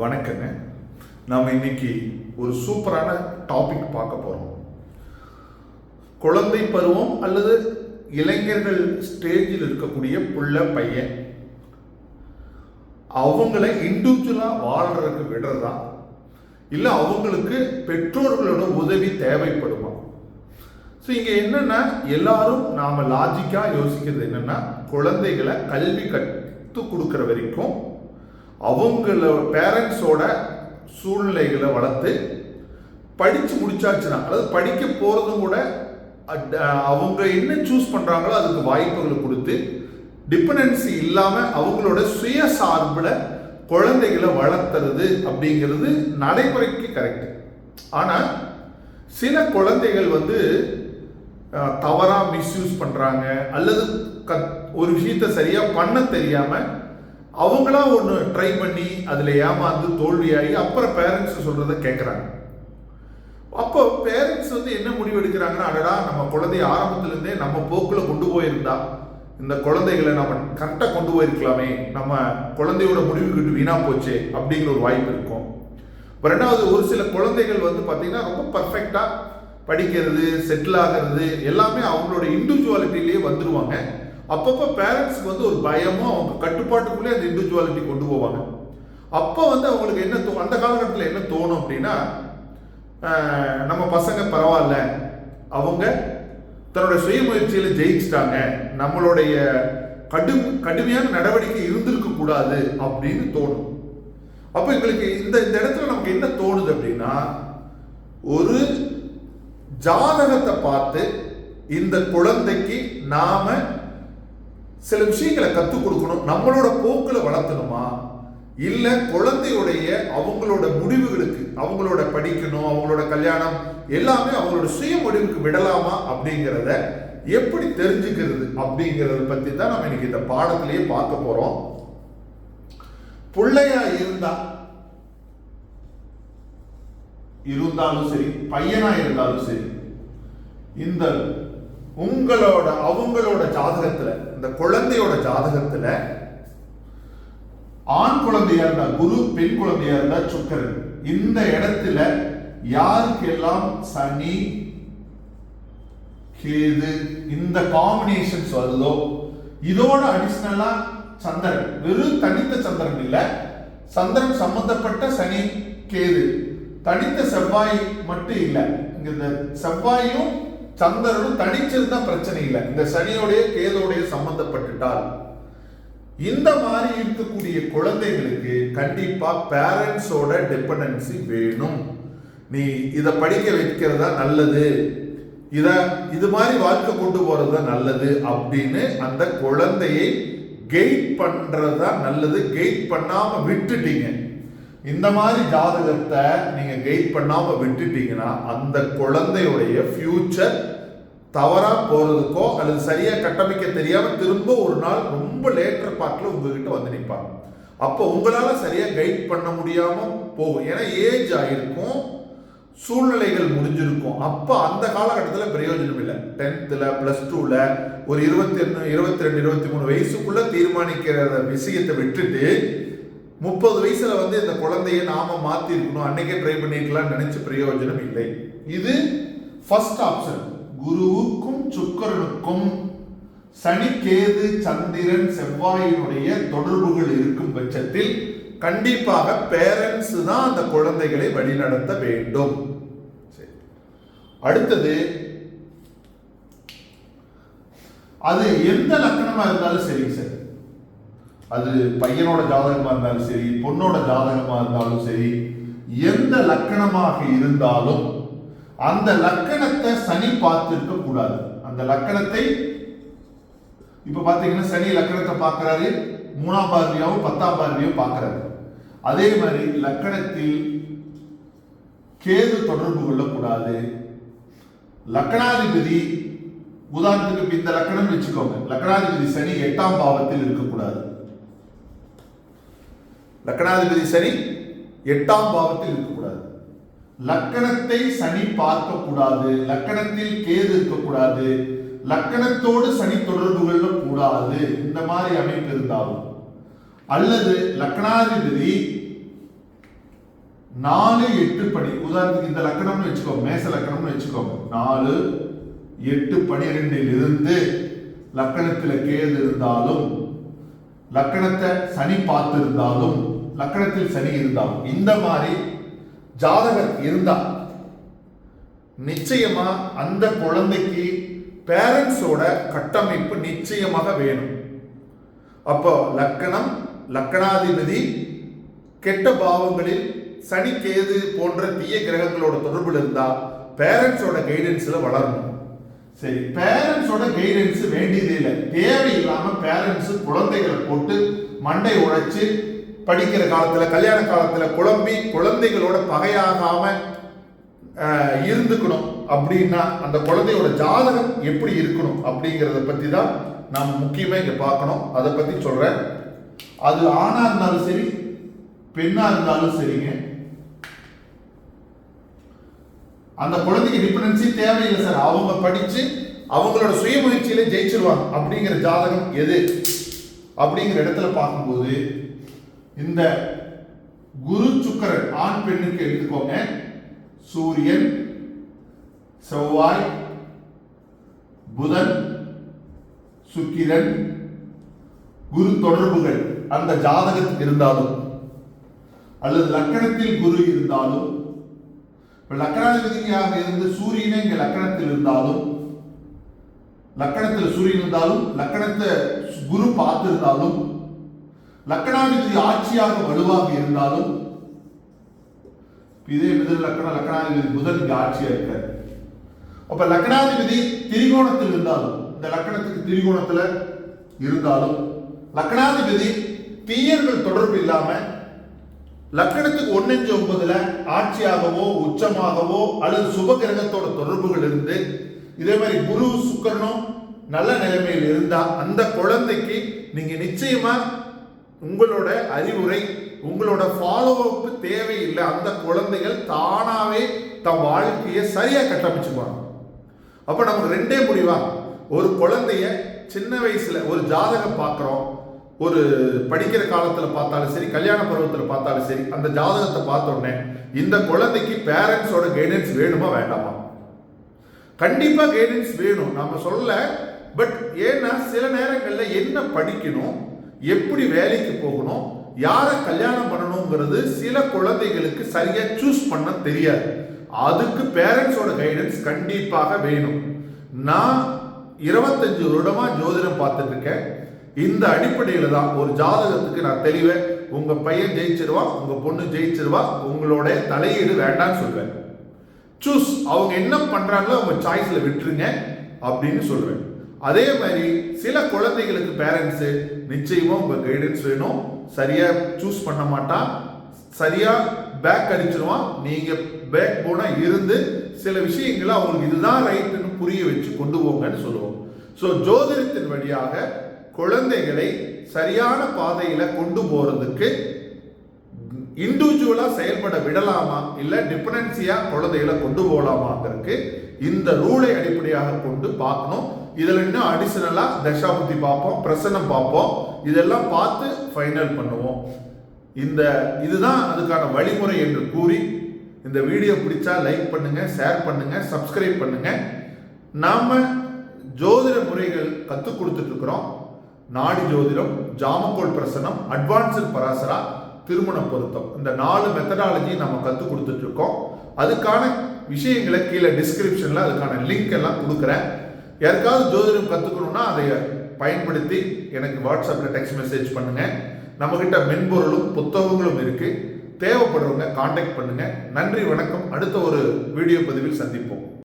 வணக்கங்க. நாம் இன்னைக்கு ஒரு சூப்பரான டாபிக் பார்க்க போகிறோம் குழந்தை பருவம் அல்லது இளைஞர்கள் ஸ்டேஜில் இருக்கக்கூடிய புள்ள பையன் அவங்கள இண்டிவிஜுவலாக வாழ்கிறதுக்கு விடுறதா? இல்லை அவங்களுக்கு பெற்றோர்களோட உதவி தேவைப்படுமா? ஸோ இங்கே என்னென்னா எல்லாரும் நாம் லாஜிக்காக யோசிக்கிறது என்னன்னா குழந்தைகளை கல்வி கற்றுக் கொடுக்குற வரைக்கும் அவங்கள பேரண்ட்ஸோட சூழ்நிலைகளை வளர்த்து படித்து முடிச்சாச்சுன்னா அதாவது படிக்க போகிறதும் கூட அவங்க என்ன சூஸ் பண்ணுறாங்களோ அதுக்கு வாய்ப்புகளை கொடுத்து டிபெண்டன்சி இல்லாமல் அவங்களோட சுய சார்பில் குழந்தைகளை வளர்த்துறது அப்படிங்கிறது நடைமுறைக்கு கரெக்ட் ஆனால் சில குழந்தைகள் வந்து தவறாக மிஸ்யூஸ் பண்ணுறாங்க அல்லது கத் ஒரு விஷயத்த சரியாக பண்ண தெரியாமல் அவங்களா ஒன்று ட்ரை பண்ணி அதில் ஏமாந்து தோல்வியாகி அப்புறம் பேரண்ட்ஸ் சொல்கிறத கேட்குறாங்க அப்போ பேரண்ட்ஸ் வந்து என்ன முடிவு எடுக்கிறாங்கன்னா அடடா நம்ம குழந்தைய ஆரம்பத்திலேருந்தே நம்ம போக்கில் கொண்டு போயிருந்தா இந்த குழந்தைகளை நம்ம கரெக்டாக கொண்டு போயிருக்கலாமே நம்ம குழந்தையோட முடிவுக்கிட்டு வீணாக போச்சே அப்படிங்கிற ஒரு வாய்ப்பு இருக்கும். ரெண்டாவது ஒரு சில குழந்தைகள் வந்து பார்த்திங்கன்னா ரொம்ப பர்ஃபெக்டாக படிக்கிறது செட்டில் ஆகிறது எல்லாமே அவங்களோட இண்டிவிஜுவாலிட்டிலேயே வந்துடுவாங்க அப்பப்போ பேரண்ட்ஸ்க்கு வந்து ஒரு பயமும் அவங்க கட்டுப்பாட்டுக்குள்ளே அந்த இண்டிவிஜுவாலிட்டி கொண்டு போவாங்க. அப்போ வந்து அவங்களுக்கு என்ன தோ அந்த காலகட்டத்தில் என்ன தோணும் அப்படின்னா நம்ம பசங்க பரவாயில்ல. அவங்க தன்னோட சுயமுயற்சியில் ஜெயிச்சிட்டாங்க. நம்மளுடைய கடும் கடுமையான நடவடிக்கை இருந்திருக்க கூடாது அப்படின்னு தோணும். அப்போ எங்களுக்கு இந்த இந்த இடத்துல நமக்கு என்ன தோணுது அப்படின்னா ஒரு ஜாதகத்தை பார்த்து இந்த குழந்தைக்கு நாம சில விஷயங்களை கற்றுக் கொடுக்கணும். நம்மளோட போக்கில் வளர்த்தணுமா? இல்லை குழந்தையுடைய அவங்களோட முடிவுகளுக்கு அவங்களோட படிக்கணும் அவங்களோட கல்யாணம் எல்லாமே அவங்களோட சுய முடிவுக்கு விடலாமா அப்படிங்கிறத எப்படி தெரிஞ்சுக்கிறது அப்படிங்கிறத பத்தி தான் நம்ம இன்னைக்கு இந்த பாடத்திலேயே பார்க்க போறோம். பிள்ளையா இருந்தா இருந்தாலும் சரி பையனா இருந்தாலும் சரி இந்த உங்களோட அவங்களோட ஜாதகத்துல இந்த குழந்தையோட ஜாதகத்துல ஆண் குழந்தையா இருந்தா குரு பெண் குழந்தையா இருந்தா சுக்கரன். இந்த இடத்துல யாருக்கெல்லாம் சனி கேது இந்த காம்பினேஷன்ஸ் வருதோ இதோட அடிஷனலா சந்திரன். வெறும் தனித்த சந்திரன் இல்ல சந்திரன் சம்பந்தப்பட்ட சனி கேது. தனித்த செவ்வாய் மட்டும் இல்லை. இங்க இந்த செவ்வாயும் சந்திரனும் தனிச்சிருந்தா பிரச்சனை இல்லை. இந்த சனியோடைய கேதோடைய சம்பந்தப்பட்டுட்டால் இந்த மாதிரி இருக்கக்கூடிய குழந்தைகளுக்கு கண்டிப்பா பேரண்ட்ஸோட டிபெண்டன்சி வேணும். நீ இதை படிக்க வைக்கிறதா நல்லது. இத இது மாதிரி வாழ்க்கை கொண்டு போறது தான் நல்லது அப்படின்னு அந்த குழந்தையை கெயிட் பண்றதா நல்லது. கெயிட் பண்ணாம விட்டுட்டீங்க. இந்த மாதிரி ஜாதகத்தை நீங்க கைட் பண்ணாம விட்டுட்டீங்கன்னா அந்த குழந்தையுடைய ஃபியூச்சர் தவறா போறதுக்கோ அல்லது சரியா கட்டமைக்க தெரியாம திரும்ப ஒரு நாள் ரொம்ப லேட்டர் பார்ட்ல உங்ககிட்ட வந்து நிற்பாங்க அப்போ உங்களால சரியா கைட் பண்ண முடியாம போகும். ஏன்னா ஏஜ் ஆயிருக்கும் சூழ்நிலைகள் முடிஞ்சிருக்கும். அப்போ அந்த காலகட்டத்தில் பிரயோஜனம் இல்லை. டென்த்தில் ப்ளஸ் டூவில் ஒரு இருபத்தி ஒன்று இருபத்தி ரெண்டு இருபத்தி மூணு வயசுக்குள்ளே தீர்மானிக்கிற விஷயத்தை விட்டுட்டு முப்பது வயசுல வந்து இந்த குழந்தைய நாம மாத்திருக்கணும். அன்னைக்கே ட்ரை பண்ணிருக்கலாம்னு நினைச்ச பிரயோஜனம் இல்லை. இது ஃபர்ஸ்ட் ஆப்ஷன் குருவுக்கும் சுக்கரனுக்கும் சனி கேது சந்திரன் செவ்வாயினுடைய தொடர்புகள் இருக்கும் பட்சத்தில் கண்டிப்பாக பேரண்ட்ஸ் தான் அந்த குழந்தைகளை வழிநடத்த வேண்டும். சரி. அடுத்தது அது எந்த லக்கணமா இருந்தாலும் சரி சார். அது பையனோட ஜாதகமா இருந்தாலும் சரி பொண்ணோட ஜாதகமா இருந்தாலும் சரி எந்த லக்கணமாக இருந்தாலும் அந்த லக்கணத்தை சனி பார்த்திருக்க கூடாது. அந்த லக்கணத்தை இப்ப பாத்தீங்கன்னா சனி லக்கணத்தை பார்க்கறாரு மூணாம் பார்வையாவும் பத்தாம் பார்வையும் பார்க்கறாரு. அதே மாதிரி லக்கணத்தில் கேது தொடர்பு கொள்ளக்கூடாது. லக்கணாதிபதி உதாரணத்துக்கு இந்த லக்கணம் வச்சுக்கோங்க. லக்கணாதிபதி சனி எட்டாம் பாவத்தில் இருக்கக்கூடாது. லக்கணாதிபதி சனி எட்டாம் பாவத்தில் இருக்கக்கூடாது. லக்கணத்தை சனி பார்க்கக்கூடாது. லக்கணத்தில் கேது இருக்கக்கூடாது. லக்கணத்தோடு சனி தொடர்புகள்ல கூடாது. இந்த மாதிரி அமைப்பு இருந்தாலும். அல்லது லக்னாதிபதி நாலு எட்டு படி உதாரணத்துக்கு இந்த லக்கணம்னு வச்சுக்கோ மேச லக்கணம்னு வச்சுக்கோ. நாலு எட்டு பனிரெண்டில் இருந்து லக்கணத்தில் கேது இருந்தாலும் லக்கணத்தை சனி பார்த்து இருந்தாலும் லக்கணத்தில் சனி இருந்தாலும் இந்த மாதிரி ஜாதகர் இருந்தா நிச்சயமா அந்த குழந்தைக்கு பேரண்ட்ஸோட கட்டமைப்பு நிச்சயமாக வேணும். அப்போ லக்கணம் லக்கணாதிபதி கெட்ட பாவங்களில் சனி கேது போன்ற தீய கிரகங்களோட தொடர்பில் இருந்தா பேரண்ட்ஸோட கைடன்ஸில் வளரணும். சரி பேரண்ட்ஸோட கைடன்ஸ் வேண்டியது இல்லை. தேவையில்லாம பேரண்ட்ஸ் குழந்தைகளை போட்டு மண்டை உழைச்சு படிக்கிற காலத்தில் கல்யாண காலத்தில் குழம்பி குழந்தைகளோட பகையாகாம இருந்துக்கணும். அப்படின்னா அந்த குழந்தையோட ஜாதகம் எப்படி இருக்கணும் அப்படிங்கிறத பற்றி தான் நாம் முக்கியமாக இங்கே பார்க்கணும். அதை பற்றி சொல்கிறேன் அது ஆணாக இருந்தாலும் சரி பெண்ணாக இருந்தாலும் சரிங்க. அந்த குழந்தைக்கு டிபெண்டன்சி தேவையில்லை சார். அவங்க படித்து அவங்களோட சுய முயற்சியில ஜெயிச்சிருவாங்க. அப்படிங்கிற ஜாதகம் எது? அப்படிங்கிற இடத்துல பார்க்கும்போது இந்த குரு சுக்கரன் ஆண் பெண்ணுக்கு எடுத்துக்கோங்க சூரியன் செவ்வாய் புதன் சுக்கிரன் குரு தொடர்புகள் அந்த ஜாதகத்தில் இருந்தாலும் அல்லது லக்கணத்தில் குரு இருந்தாலும் இப்போ லக்கணாதிபதியாக இருந்து சூரியனே இங்கே லக்கணத்தில் இருந்தாலும் லக்கணத்தில் சூரியன் இருந்தாலும் லக்கணத்தை குரு பார்த்திருந்தாலும் லக்கணாதிபதி ஆட்சியாக வலுவாக இருந்தாலும் இதே மிதல் லக்கண லக்கணாதிபதி புதன் இங்கே ஆட்சியாக இருக்கார். அப்ப லக்கணாதிபதி திரிகோணத்தில் இருந்தாலும் இந்த லக்கணத்துக்கு திரிகோணத்தில் இருந்தாலும் லக்கணாதிபதி தீயர்கள் தொடர்பு இல்லாம லக்கணத்துக்கு ஒன்னஞ்சு ஒன்பதுல ஆட்சியாகவோ உச்சமாகவோ அல்லது சுப கிரகத்தோட தொடர்புகள் இருந்து இதே மாதிரி குரு சுக்கரனும் நல்ல நிலைமையில் இருந்தா அந்த குழந்தைக்கு நீங்க நிச்சயமா உங்களோட அறிவுரை உங்களோட ஃபாலோ அப் தேவையில்லை. அந்த குழந்தைகள் தானாகவே தன் வாழ்க்கையை சரியாக கட்டமைச்சுக்குவாங்க அப்போ நமக்கு ரெண்டே முடிவா? ஒரு குழந்தைய சின்ன வயசில் ஒரு ஜாதகம் பார்க்குறோம். ஒரு படிக்கிற காலத்தில் பார்த்தாலும் சரி கல்யாண பருவத்தில் பார்த்தாலும் சரி அந்த ஜாதகத்தை பார்த்தோடனே இந்த குழந்தைக்கு பேரண்ட்ஸோட கைடன்ஸ் வேணுமா வேண்டாமா? கண்டிப்பாக கைடன்ஸ் வேணும். நம்ம சொல்ல பட் ஏன்னா சில நேரங்களில் என்ன படிக்கணும் எப்படி வேலைக்கு போகணும் யாரை கல்யாணம் பண்ணணுங்கிறது சில குழந்தைகளுக்கு சரியா சூஸ் பண்ண தெரியாது. அதுக்கு பேரண்ட்ஸோட கைடன்ஸ் கண்டிப்பாக வேணும். நான் இருபத்தஞ்சு வருடமா ஜோதிடம் பார்த்துட்டு இருக்கேன். இந்த அடிப்படையில தான் ஒரு ஜாதகத்துக்கு நான் தெளிவேன் உங்க பையன் ஜெயிச்சிருவா உங்க பொண்ணு ஜெயிச்சிருவா உங்களோட தலையீடு வேண்டாம்னு சொல்வேன். சூஸ் அவங்க என்ன பண்றாங்களோ அவங்க சாய்ஸ்ல விட்டுருங்க அப்படின்னு சொல்லுவேன் அதே மாதிரி சில குழந்தைகளுக்கு பேரண்ட்ஸு நிச்சயமாக உங்கள் கைடன்ஸ் வேணும். சரியாக சூஸ் பண்ண மாட்டான் சரியாக பேக் அடிச்சிருவான் நீங்கள் பேக் போனால் இருந்து சில விஷயங்களை அவங்களுக்கு இதுதான் ரைட்டுன்னு புரிய வச்சு கொண்டு போங்கன்னு சொல்லுவோம். ஸோ ஜோதிடத்தின் வழியாக குழந்தைகளை சரியான பாதையில் கொண்டு போகிறதுக்கு இண்டிவிஜுவலாக செயல்பட விடலாமா? இல்லை டிபெண்டன்சியாக குழந்தைகளை கொண்டு போகலாமாங்கிறதுக்கு இந்த ரூலை அடிப்படையாக கொண்டு பார்க்கணும். இதில் இன்னும் அடிஷனலாக தசாபுத்தி பார்ப்போம் பிரசனம் பார்ப்போம். இதெல்லாம் பார்த்து ஃபைனல் பண்ணுவோம். இந்த இதுதான் அதுக்கான வழிமுறை என்று கூறி இந்த வீடியோ பிடிச்சா லைக் பண்ணுங்க ஷேர் பண்ணுங்க சப்ஸ்கிரைப் பண்ணுங்க. நாம ஜோதிட முறைகள் கற்றுக் கொடுத்துட்டு இருக்கிறோம். நாடி ஜோதிடம் ஜாமக்கோல் பிரசனம் அட்வான்ஸ்டு பராசரா திருமண பொருத்தம் இந்த நாலு மெத்தடாலஜி நம்ம கற்றுக் கொடுத்துட்டு இருக்கோம் அதுக்கான விஷயங்களை கீழே டிஸ்கிரிப்ஷனில் அதுக்கான லிங்க் எல்லாம் கொடுக்குறேன். யாருக்காவது ஜோதிடம் கற்றுக்கணும்னா அதை பயன்படுத்தி எனக்கு வாட்ஸ்அப்பில் டெக்ஸ்ட் மெசேஜ் பண்ணுங்கள் நம்மகிட்ட மென்பொருளும் புத்தகங்களும் இருக்குது தேவைப்படுறவங்க காண்டாக்ட் பண்ணுங்கள் நன்றி வணக்கம். அடுத்த ஒரு வீடியோ பதிவில் சந்திப்போம்.